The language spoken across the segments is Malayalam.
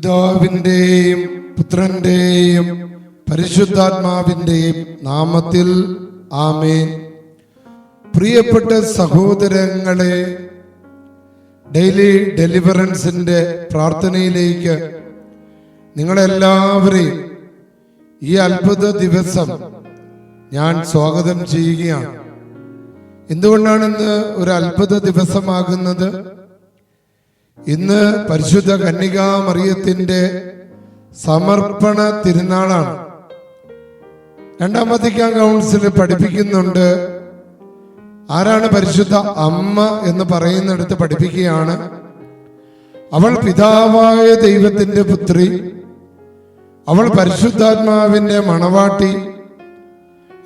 പിതാവിന്റെയും പുത്രന്റെയും പരിശുദ്ധാത്മാവിന്റെയും നാമത്തിൽ ആമേൻ. പ്രിയപ്പെട്ട സഹോദരങ്ങളെ ഡെയിലി ഡെലിവറൻസിന്റെ പ്രാർത്ഥനയിലേക്ക് നിങ്ങളെല്ലാവരെയും ഈ അത്ഭുത ദിവസം ഞാൻ സ്വാഗതം ചെയ്യുകയാണ്. എന്തുകൊണ്ടാണ് ഇന്ന് ഒരു അത്ഭുത ദിവസമാകുന്നത്? ഇന്ന് പരിശുദ്ധ കന്യകാ മറിയത്തിന്റെ സമർപ്പണ തിരുനാളാണ്. രണ്ടാം വത്തിക്കാൻ കൗൺസിൽ പഠിപ്പിക്കുന്നുണ്ട്. ആരാണ് പരിശുദ്ധ അമ്മ എന്ന് പറയുന്നിടത്ത് പഠിപ്പിക്കുകയാണ്. അവൾ പിതാവായ ദൈവത്തിന്റെ പുത്രി. അവൾ പരിശുദ്ധാത്മാവിന്റെ മണവാട്ടി.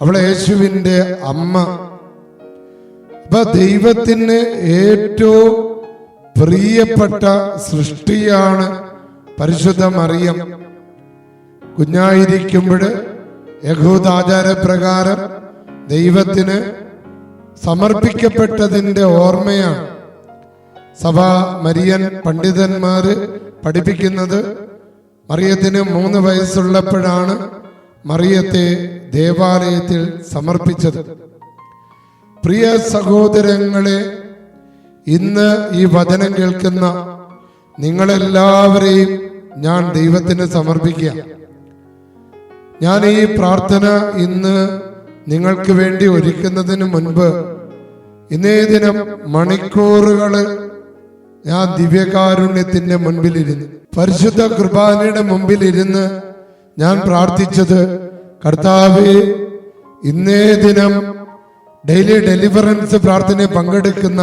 അവൾ യേശുവിന്റെ അമ്മ. അപ്പൊ ദൈവത്തിന് ഏറ്റവും പ്രിയപ്പെട്ട സൃഷ്ടിയാണ് പരിശുദ്ധ മറിയം കുഞ്ഞായിരിക്കുമ്പോൾ യഹൂദാചാരപ്രകാരം ദൈവത്തിന് സമർപ്പിക്കപ്പെട്ടതിന്റെ ഓർമ്മയാണ്. സഭ മരിയൻ പണ്ഡിതന്മാർ പഠിപ്പിക്കുന്നത് മറിയത്തിന് മൂന്ന് വയസ്സുള്ളപ്പോഴാണ് മറിയത്തെ ദേവാലയത്തിൽ സമർപ്പിച്ചത്. പ്രിയ സഹോദരങ്ങളെ ഇന്ന് ഈ വചനം കേൾക്കുന്ന നിങ്ങളെല്ലാവരെയും ഞാൻ ദൈവത്തിന് സമർപ്പിക്കുക. ഞാൻ ഈ പ്രാർത്ഥന ഇന്ന് നിങ്ങൾക്ക് വേണ്ടി ഒരുക്കുന്നതിന് മുൻപ് ഇന്നേ ദിനം മണിക്കൂറുകൾ ഞാൻ ദിവ്യകാരുണ്യത്തിന്റെ മുൻപിലിരുന്നു. പരിശുദ്ധ കുർബാനയുടെ മുമ്പിലിരുന്ന് ഞാൻ പ്രാർത്ഥിച്ചത് കർത്താവ് ഇന്നേ ദിനം ഡെയിലി ഡെലിവറൻസ് പ്രാർത്ഥനയിൽ പങ്കെടുക്കുന്ന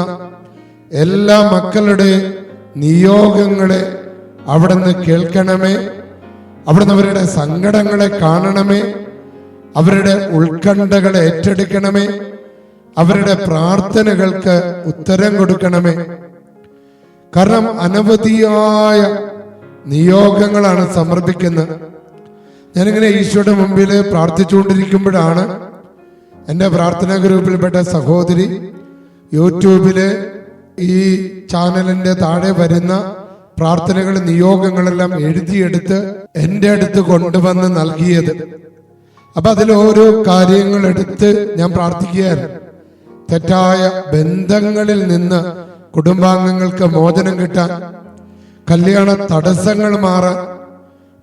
എല്ലാ മക്കളുടെ നിയോഗങ്ങളെ അവിടുന്ന് കേൾക്കണമേ. അവിടുന്ന് അവരുടെ സങ്കടങ്ങളെ കാണണമേ. അവരുടെ ഉത്കണ്ഠകളെ ഏറ്റെടുക്കണമേ. അവരുടെ പ്രാർത്ഥനകൾക്ക് ഉത്തരം കൊടുക്കണമേ. കാരണം അനവധിയായ നിയോഗങ്ങളാണ് സമർപ്പിക്കുന്നത്. ഞാനിങ്ങനെ ഈശോയുടെ മുമ്പിൽ പ്രാർത്ഥിച്ചുകൊണ്ടിരിക്കുമ്പോഴാണ് എന്റെ പ്രാർത്ഥനാ ഗ്രൂപ്പിൽപ്പെട്ട സഹോദരി യൂട്യൂബിൽ ഈ ചാനലിന്റെ താഴെ വരുന്ന പ്രാർത്ഥനകൾ നിയോഗങ്ങളെല്ലാം എഴുതിയെടുത്ത് എന്റെ അടുത്ത് കൊണ്ടുവന്ന് നൽകിയത്. അപ്പൊ അതിൽ ഓരോ കാര്യങ്ങൾ എടുത്ത് ഞാൻ പ്രാർത്ഥിക്കുകയായിരുന്നു. തെറ്റായ ബന്ധങ്ങളിൽ നിന്ന് കുടുംബാംഗങ്ങൾക്ക് മോചനം കിട്ടാൻ കല്യാണ തടസ്സങ്ങൾ മാറാൻ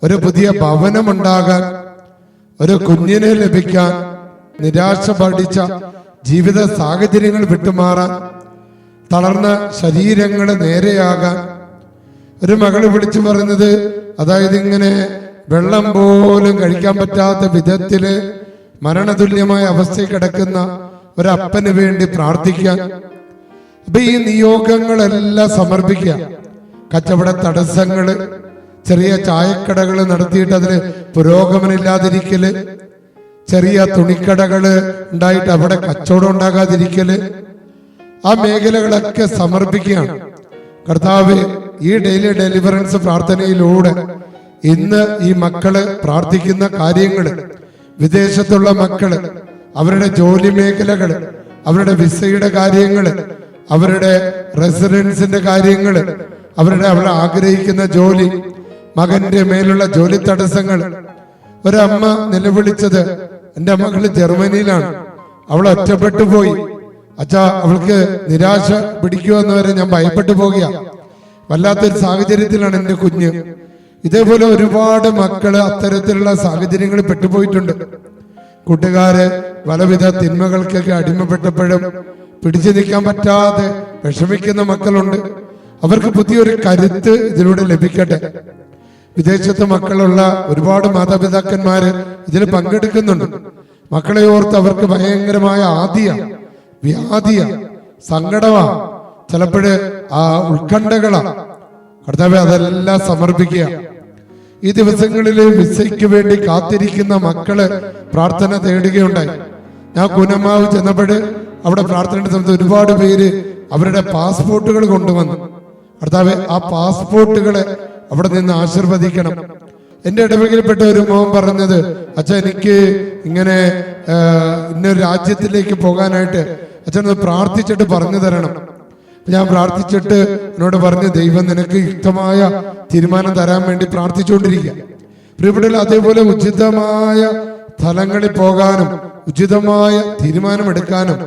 ഒരു പുതിയ ഭവനമുണ്ടാകാൻ ഒരു കുഞ്ഞിനെ ലഭിക്കാൻ നിരാശ പഠിച്ച ജീവിത സാഹചര്യങ്ങൾ വിട്ടുമാറാൻ തളർന്ന ശരീരങ്ങൾ നേരെയാകാൻ ഒരു മകൾ വിളിച്ചു പറയുന്നത് അതായത് ഇങ്ങനെ വെള്ളം പോലും കഴിക്കാൻ പറ്റാത്ത വിധത്തിൽ മരണതുല്യമായ അവസ്ഥയിൽ കിടക്കുന്ന ഒരപ്പന് വേണ്ടി പ്രാർത്ഥിക്കാൻ അപ്പൊ ഈ നിയോഗങ്ങളെല്ലാം സമർപ്പിക്കുക. കച്ചവട തടസ്സങ്ങൾ ചെറിയ ചായക്കടകൾ നടത്തിയിട്ട് അതിന് പുരോഗമനമില്ലാതിരിക്കൽ ചെറിയ തുണിക്കടകൾ ഉണ്ടായിട്ട് അവിടെ കച്ചവടം ഉണ്ടാകാതിരിക്കൽ ആ മേഖലകളൊക്കെ സമർപ്പിക്കുകയാണ്. കർത്താവ് ഈ ഡെയിലി ഡെലിവറൻസ് പ്രാർത്ഥനയിലൂടെ ഇന്ന് ഈ മക്കൾ പ്രാർത്ഥിക്കുന്ന കാര്യങ്ങൾ വിദേശത്തുള്ള മക്കൾ അവരുടെ ജോലി മേഖലകൾ അവരുടെ വിസയുടെ കാര്യങ്ങൾ അവരുടെ റെസിഡൻസിന്റെ കാര്യങ്ങൾ അവരുടെ അവർ ആഗ്രഹിക്കുന്ന ജോലി മകന്റെ മേലുള്ള ജോലി തടസ്സങ്ങൾ ഒരമ്മ നിലവിളിച്ചത് എന്റെ മകൾ ജർമ്മനിയിലാണ്. അവൾ ഒറ്റപ്പെട്ടു പോയി. അച്ഛാ അവൾക്ക് നിരാശ പിടിക്കുമെന്ന് വരെ ഞാൻ ഭയപ്പെട്ടു പോകുക. വല്ലാത്തൊരു സാഹചര്യത്തിലാണ് എന്റെ കുഞ്ഞ്. ഇതേപോലെ ഒരുപാട് മക്കൾ അത്തരത്തിലുള്ള സാഹചര്യങ്ങളിൽ പെട്ടുപോയിട്ടുണ്ട്. കൂട്ടുകാര് പലവിധ തിന്മകൾക്കൊക്കെ അടിമപ്പെട്ടപ്പോഴും പിടിച്ചു നിൽക്കാൻ പറ്റാതെ വിഷമിക്കുന്ന മക്കളുണ്ട്. അവർക്ക് പുതിയൊരു കരുത്ത് ഇതിലൂടെ ലഭിക്കട്ടെ. വിദേശത്ത് മക്കളുള്ള ഒരുപാട് മാതാപിതാക്കന്മാര് ഇതിൽ പങ്കെടുക്കുന്നുണ്ട്. മക്കളെ ഓർത്ത് അവർക്ക് ഭയങ്കരമായ ആദിയ വ്യാധിയ സങ്കടമാ ചിലപ്പോഴ് ആ ഉത്കണ്ഠകളാ. കർത്താവ് അതെല്ലാം സമർപ്പിക്കുക. ഈ ദിവസങ്ങളിൽ വിസയ്ക്ക് വേണ്ടി കാത്തിരിക്കുന്ന മക്കൾ പ്രാർത്ഥന തേടുകയുണ്ടായി. ഞാൻ കുനമാവ് ചെന്നപ്പോൾ അവിടെ പ്രാർത്ഥനയുടെ സമയത്ത് ഒരുപാട് പേര് അവരുടെ പാസ്പോർട്ടുകൾ കൊണ്ടുവന്നു. കർത്താവ് ആ പാസ്പോർട്ടുകളെ അവിടെ നിന്ന് ആശീർവദിക്കണം. എന്റെ ഇടവകയിൽപ്പെട്ട ഒരു മോൻ പറഞ്ഞത് അച്ഛൻ എനിക്ക് ഇങ്ങനെ ഇന്നൊരു രാജ്യത്തിലേക്ക് പോകാനായിട്ട് അച്ഛൻ ഒന്ന് പ്രാർത്ഥിച്ചിട്ട് പറഞ്ഞു തരണം. ഞാൻ പ്രാർത്ഥിച്ചിട്ട് എന്നോട് പറഞ്ഞു ദൈവം നിനക്ക് യുക്തമായ തീരുമാനം തരാൻ വേണ്ടി പ്രാർത്ഥിച്ചുകൊണ്ടിരിക്കുക. പ്രിയപ്പെട്ട അതേപോലെ ഉചിതമായ സ്ഥലങ്ങളിൽ പോകാനും ഉചിതമായ തീരുമാനമെടുക്കാനും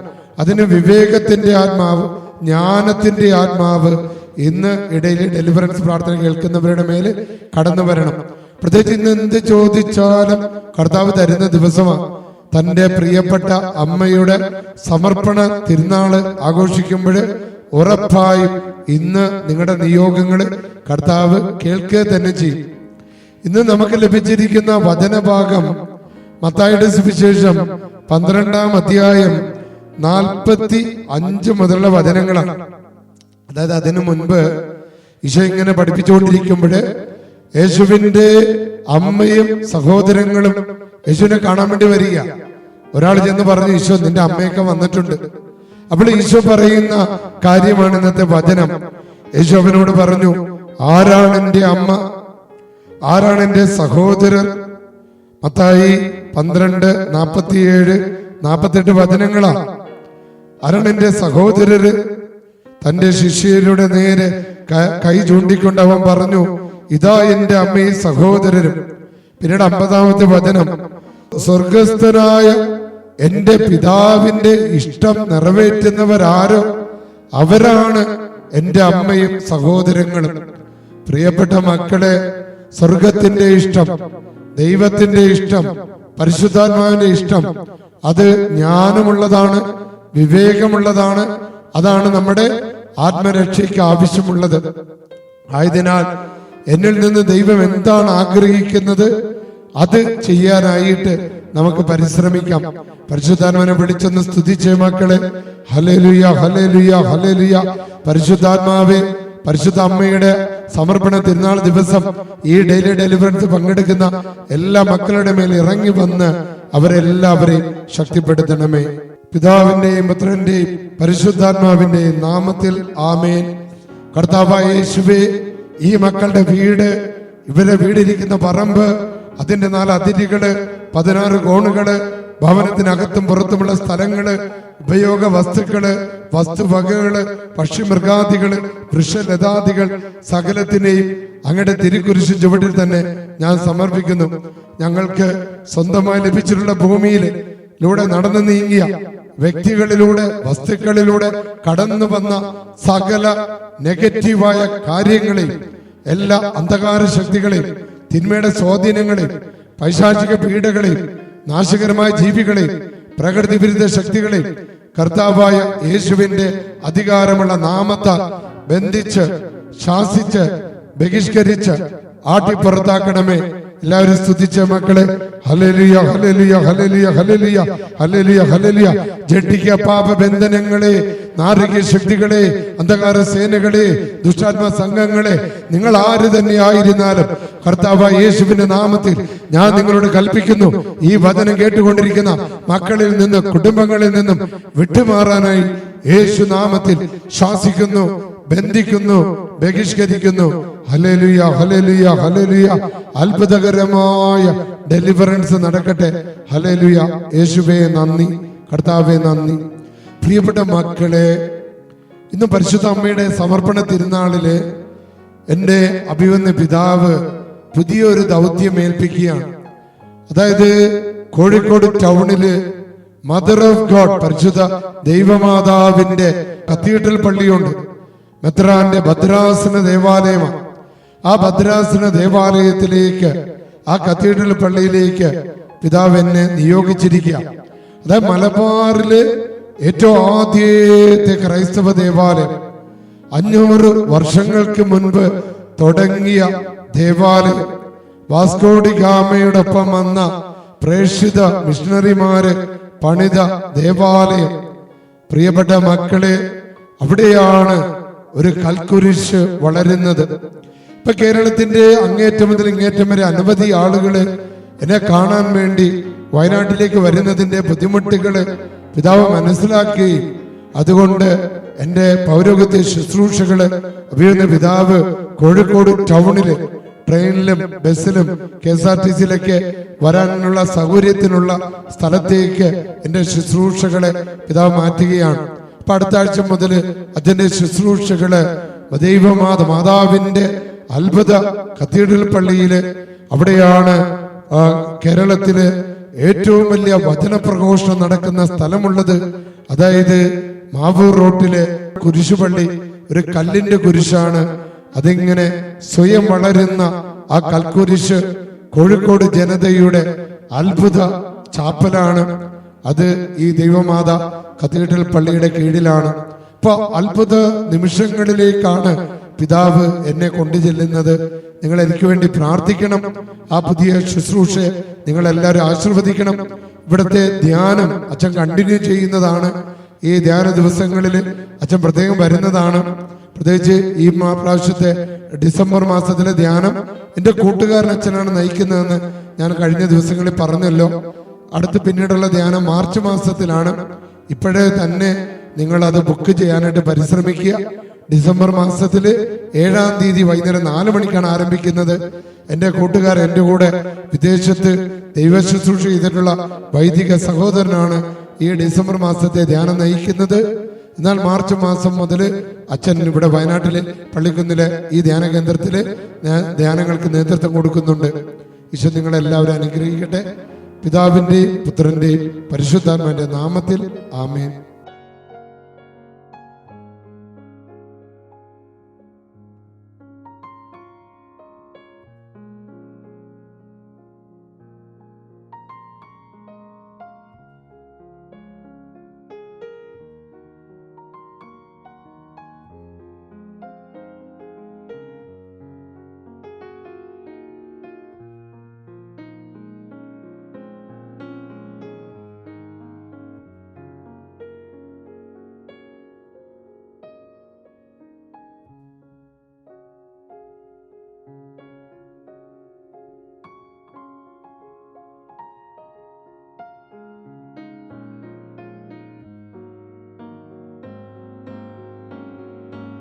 അതിന് വിവേകത്തിന്റെ ആത്മാവ് ജ്ഞാനത്തിന്റെ ആത്മാവ് ഇന്ന് ഇടയിൽ ഡെലിവറൻസ് പ്രാർത്ഥന കേൾക്കുന്നവരുടെ മേൽ കടന്നു വരണം. പ്രത്യേകിച്ച് ഇന്ന് എന്ത് ചോദിച്ചാലും കർത്താവ് തരുന്ന ദിവസമാണ് തന്റെ പ്രിയപ്പെട്ട അമ്മയുടെ സമർപ്പണ തിരുനാൾ ആഘോഷിക്കുമ്പോൾ ഉറപ്പായും ഇന്ന് നിങ്ങളുടെ നിയോഗങ്ങൾ കർത്താവ് കേൾക്കുക തന്നെ ചെയ്യും. ഇന്ന് നമുക്ക് ലഭിച്ചിരിക്കുന്ന വചനഭാഗം മത്തായുടെ സുവിശേഷം പന്ത്രണ്ടാം അധ്യായം നാൽപ്പത്തി അഞ്ച് മുതലുള്ള വചനങ്ങളാണ്. അതായത് അതിനു മുൻപ് ഈശോ ഇങ്ങനെ പഠിപ്പിച്ചുകൊണ്ടിരിക്കുമ്പോൾ യേശുവിന്റെ അമ്മയും സഹോദരങ്ങളും യേശുവിനെ കാണാൻ വേണ്ടി വരിക. ഒരാൾ ചെന്ന് പറഞ്ഞു ഈശോ നിന്റെ അമ്മയൊക്കെ വന്നിട്ടുണ്ട്. അപ്പോൾ ഈശോ പറയുന്ന കാര്യമാണ് ഇന്നത്തെ വചനം. യേശു അവനോട് പറഞ്ഞു ആരാണ് എന്റെ അമ്മ? ആരാണ് എന്റെ സഹോദരർ മത്തായി പന്ത്രണ്ട് നാപ്പത്തിയേഴ് നാപ്പത്തെട്ട് വചനങ്ങളാ. ആരാണ് എന്റെ സഹോദരര്? തന്റെ ശിഷ്യരുടെ നേരെ കൈ ചൂണ്ടിക്കൊണ്ട് അവൻ പറഞ്ഞു ഇതാ എന്റെ അമ്മയും സഹോദരരും. പിന്നീട് അമ്പതാമത്തെ വചനം. സ്വർഗസ്ഥനായ എന്റെ പിതാവിന്റെ ഇഷ്ടം നിറവേറ്റുന്നവരാരോ അവരാണ് എന്റെ അമ്മയും സഹോദരങ്ങളും. പ്രിയപ്പെട്ട മക്കളെ സ്വർഗത്തിന്റെ ഇഷ്ടം ദൈവത്തിന്റെ ഇഷ്ടം പരിശുദ്ധാത്മാവിന്റെ ഇഷ്ടം അത് ജ്ഞാനമുള്ളതാണ് വിവേകമുള്ളതാണ് അതാണ് നമ്മുടെ ആത്മരക്ഷയ്ക്ക് ആവശ്യമുള്ളത്. ആയതിനാൽ എന്നിൽ നിന്ന് ദൈവം എന്താണ് ആഗ്രഹിക്കുന്നത്? അത് ചെയ്യാനായിട്ട് നമുക്ക് പരിശ്രമിക്കാം. പരിശുദ്ധാത്മാനെ വിളിച്ചൊന്ന് സ്തുതിച്ചേ മക്കളെ. ഹലേലുയ ഹലേലുയ ഹലേലുയ പരിശുദ്ധാത്മാവെ പരിശുദ്ധ അമ്മയുടെ സമർപ്പണ തിരുനാൾ ദിവസം ഈ ഡെയിലി ഡെലിവറൻസ് പങ്കെടുക്കുന്ന എല്ലാ മക്കളുടെ മേൽ ഇറങ്ങി വന്ന് അവരെല്ലാവരെയും ശക്തിപ്പെടുത്തണമേ. പിതാവിന്റെയും പുത്രന്റെയും പരിശുദ്ധാത്മാവിന്റെയും നാമത്തിൽ ആമേൻ. കർത്താവായ യേശുവേ ഈ മക്കളുടെ വീട് ഇവരെ വീടിരിക്കുന്ന പറമ്പ് അതിന്റെ നാല് അതിരുകൾ പതിനാറ് കോണുകൾ ഭവനത്തിനകത്തും പുറത്തുമുള്ള സ്ഥലങ്ങൾ ഉപയോഗ വസ്തുക്കൾ വസ്തുവകകൾ പക്ഷിമൃഗാദികൾ വൃക്ഷലതാദികൾ സകലത്തിനെയും അങ്ങയുടെ തിരുക്കുരിശു ചുവട്ടിൽ തന്നെ ഞാൻ സമർപ്പിക്കുന്നു. ഞങ്ങൾക്ക് സ്വന്തമായി ലഭിച്ചിട്ടുള്ള ഭൂമിയിൽ ലൂടെ നടന്നു നീങ്ങിയ വ്യക്തികളിലൂടെ വസ്തുക്കളിലൂടെ കടന്നു വന്ന സകല നെഗറ്റീവായ കാര്യങ്ങളെയും എല്ലാ അന്ധകാര ശക്തികളെയും തിന്മയുടെ സ്വാധീനങ്ങളെയും പൈശാചിക പീഡകളെയും നാശകരമായ ജീവികളെയും പ്രകൃതി വിരുദ്ധ ശക്തികളെയും കർത്താവായ യേശുവിന്റെ അധികാരമുള്ള നാമത്താൽ ബന്ധിച്ച് ശാസിച്ച് ബഹിഷ്കരിച്ച് ആട്ടിപ്പുറത്താക്കണമേ. എല്ലാവരും സ്തുതിച്ച മക്കളെ ഹലലിയ ഹലലിയ ഹലലിയ ഹലലിയ ഹലലിയ ഹലലിയ ജഡിക പാപ ബന്ധനങ്ങളെ നാരിക ശക്തികളെ അന്ധകാര സേനകളെ ദുഷ്ടാത്മ സംഘങ്ങളെ നിങ്ങൾ ആര് തന്നെ ആയിരുന്നാലും കർത്താവ് യേശുവിന്റെ നാമത്തിൽ ഞാൻ നിങ്ങളോട് കൽപ്പിക്കുന്നു. ഈ വചനം കേട്ടുകൊണ്ടിരിക്കുന്ന മക്കളിൽ നിന്ന് കുടുംബങ്ങളിൽ നിന്നും വിട്ടുമാറാനായി യേശു നാമത്തിൽ ശ്വാസിക്കുന്നു ബന്ധിക്കുന്നു ബഹിഷ്കരിക്കുന്നു. അത്ഭുതകരമായ ഡെലിവറൻസ് നടക്കട്ടെ. ഹലലുയ യേശുവേ നന്ദി. കർത്താവേ നന്ദി. പ്രിയപ്പെട്ട മക്കളെ ഇന്ന് പരിശുദ്ധ അമ്മയുടെ സമർപ്പണ തിരുനാളിൽ എന്റെ അഭിവന്ന പിതാവ് പുതിയൊരു ദൗത്യം ഏൽപ്പിക്കുകയാണ്. അതായത് കോഴിക്കോട് ടൗണിൽ മദർ ഓഫ് ഗോഡ് പരിശുദ്ധ ദൈവമാതാവിന്റെ കത്തീഡ്രൽ പള്ളിയുണ്ട്. മെത്രാന്റെ ഭദ്രാസന ദേവാലയമാണ്. ആ ഭദ്രാസന ദേവാലയത്തിലേക്ക് ആ കത്തീഡ്രൽ പള്ളിയിലേക്ക് പിതാവ് എന്നെ നിയോഗിച്ചിരിക്കുക. അതായത് മലബാറിൽ ഏറ്റവും ആദ്യത്തെ ക്രൈസ്തവ ദേവാലയം. അഞ്ഞൂറ് വർഷങ്ങൾക്ക് മുൻപ് തുടങ്ങിയ ദേവാലയം. വാസ്കോഡി ഗാമയോടൊപ്പം വന്ന പ്രേക്ഷിത മിഷണറിമാര് പണിത ദേവാലയം. പ്രിയപ്പെട്ട മക്കളെ അവിടെയാണ് ഒരു കൽക്കുരിശ് വളരുന്നത്. ഇപ്പൊ കേരളത്തിന്റെ അങ്ങേറ്റം മുതൽ ഇങ്ങേറ്റം വരെ അനവധി ആളുകൾ എന്നെ കാണാൻ വേണ്ടി വയനാട്ടിലേക്ക് വരുന്നതിന്റെ ബുദ്ധിമുട്ടുകൾ പിതാവ് മനസ്സിലാക്കി. അതുകൊണ്ട് എന്റെ പൗരോഗത്തെ ശുശ്രൂഷകൾ അഭിയുന്ന പിതാവ് കോഴിക്കോട് ടൗണിൽ ട്രെയിനിലും ബസ്സിലും കെ എസ് ആർ ടി സിയിലൊക്കെ വരാനുള്ള സൗകര്യത്തിനുള്ള സ്ഥലത്തേക്ക് എന്റെ ശുശ്രൂഷകളെ പിതാവ് മാറ്റുകയാണ്. അപ്പൊ അടുത്ത ആഴ്ച മുതൽ അതിന്റെ ശുശ്രൂഷകൾ ദൈവമാത മാതാവിന്റെ അത്ഭുത കത്തീഡ്രൽ പള്ളിയിൽ അവിടെയാണ് കേരളത്തിലെ ഏറ്റവും വലിയ വചന പ്രഘോഷണം നടക്കുന്ന സ്ഥലമുള്ളത്. അതായത് മാവൂർ റോട്ടിലെ കുരിശുപള്ളി ഒരു കല്ലിന്റെ കുരിശാണ്. അതിങ്ങനെ സ്വയം വളരുന്ന ആ കൽക്കുരിശ് കോഴിക്കോട് ജനതയുടെ അത്ഭുത ചാപ്പലാണ്. അത് ഈ ദൈവമാത കത്തീഡ്രൽ പള്ളിയുടെ കീഴിലാണ്. ഇപ്പൊ അത്ഭുത നിമിഷങ്ങളിലേക്കാണ് പിതാവ് എന്നെ കൊണ്ടു ചെല്ലുന്നത് നിങ്ങൾ എനിക്ക് വേണ്ടി പ്രാർത്ഥിക്കണം. ആ പുതിയ ശുശ്രൂഷ നിങ്ങളെല്ലാവരും ആശീർവദിക്കണം. ഇവിടുത്തെ ധ്യാനം അച്ഛൻ കണ്ടിന്യൂ ചെയ്യുന്നതാണ്. ഈ ധ്യാന ദിവസങ്ങളിൽ അച്ഛൻ പ്രത്യേകം വരുന്നതാണ്. പ്രത്യേകിച്ച് ഈ പ്രാവശ്യത്തെ ഡിസംബർ മാസത്തിലെ ധ്യാനം എന്റെ കൂട്ടുകാരൻ അച്ഛനാണ് നയിക്കുന്നതെന്ന് ഞാൻ കഴിഞ്ഞ ദിവസങ്ങളിൽ പറഞ്ഞല്ലോ. അടുത്ത് പിന്നീടുള്ള ധ്യാനം മാർച്ച് മാസത്തിലാണ്. ഇപ്പോഴേ തന്നെ നിങ്ങൾ അത് ബുക്ക് ചെയ്യാനായിട്ട് പരിശ്രമിക്കുക. ഡിസംബർ മാസത്തിൽ ഏഴാം തീയതി വൈകുന്നേരം നാല് മണിക്കാണ് ആരംഭിക്കുന്നത്. എന്റെ കൂട്ടുകാർ എന്റെ കൂടെ വിദേശത്ത് ദൈവ ശുശ്രൂഷ ചെയ്തിട്ടുള്ള വൈദിക സഹോദരനാണ് ഈ ഡിസംബർ മാസത്തെ ധ്യാനം നയിക്കുന്നത്. എന്നാൽ മാർച്ച് മാസം മുതൽ അച്ഛൻ ഇവിടെ വയനാട്ടിലെ പള്ളിക്കുന്നിലെ ഈ ധ്യാന കേന്ദ്രത്തിൽ ധ്യാനങ്ങൾക്ക് നേതൃത്വം കൊടുക്കുന്നുണ്ട്. ഈശോ നിങ്ങളെല്ലാവരും അനുഗ്രഹിക്കട്ടെ. പിതാവിന്റെയും പുത്രന്റെയും പരിശുദ്ധാത്മാന്റെ നാമത്തിൽ ആമേൻ.